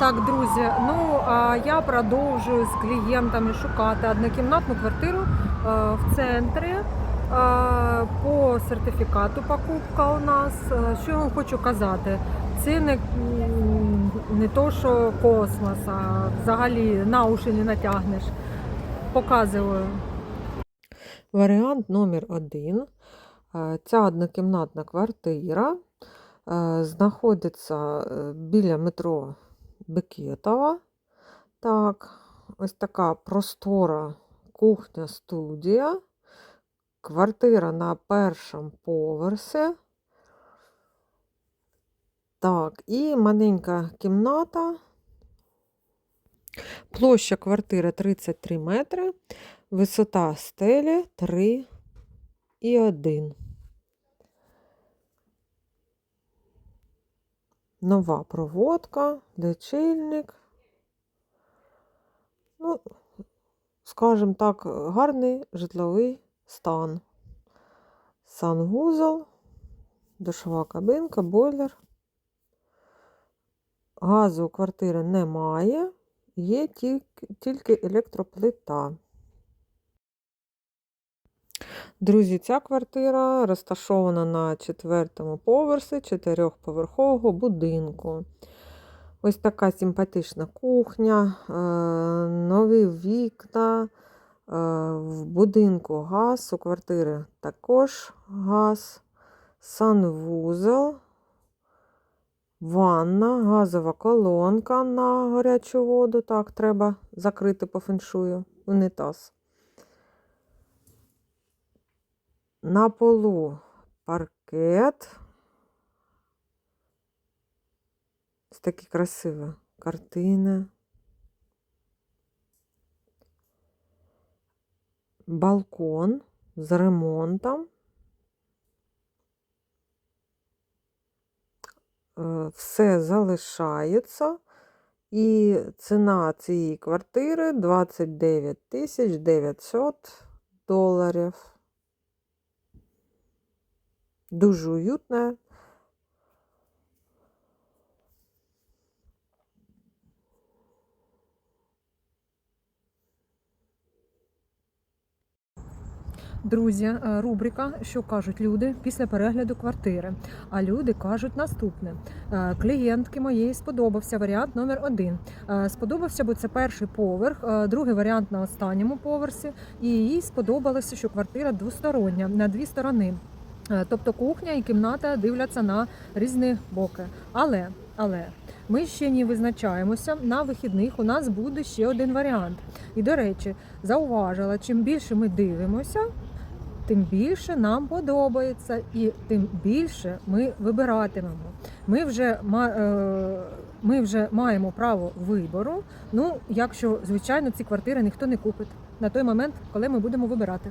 Так, друзі, ну а я продовжую з клієнтами шукати однокімнатну квартиру е, в центрі. е, По сертифікату покупка у нас. Е, Що я вам хочу казати? Це не, не то, що космос, а взагалі на уші не натягнеш. Показую. Варіант номер один. Ця однокімнатна квартира знаходиться біля метро Бекетова. Так, ось така простора кухня-студія. Квартира на першому поверсі. Так, і маленька кімната. Площа квартири 33 метри, висота стелі 3 і 1. Нова проводка, лічильник. Ну, скажімо так, гарний житловий стан. Санвузол, душова кабинка, бойлер. Газу у квартири немає, є тільки електроплита. Друзі, ця квартира розташована на четвертому поверсі чотирьохповерхового будинку. Ось така симпатична кухня, е, нові вікна, е, в будинку газ, у квартири також газ, санвузол, ванна, газова колонка на гарячу воду. Так, треба закрити по феншую, унітаз. На полу паркет. Ось такі красиві картини. Балкон з ремонтом. Е, Все залишається. І ціна цієї квартири 29 тисяч 900 доларів. Дуже уютная. Друзі, е, рубрика, що кажуть люди після перегляду квартири. А люди кажуть наступне: Е, клієнтки моєї сподобався варіант номер один. Е, Сподобався, бо це перший поверх, другий варіант на останньому поверсі. І їй сподобалося, що квартира двостороння на дві сторони. Е, Тобто кухня і кімната дивляться на різні боки. Але, але ми ще не визначаємося. На вихідних у нас буде ще один варіант. І, до речі, зауважила, чим більше ми дивимося, тим більше нам подобається, і тим більше ми вибиратимемо. Ми вже, е, ми вже маємо право вибору. Ну, якщо, звичайно, ці квартири ніхто не купить на той момент, коли ми будемо вибирати.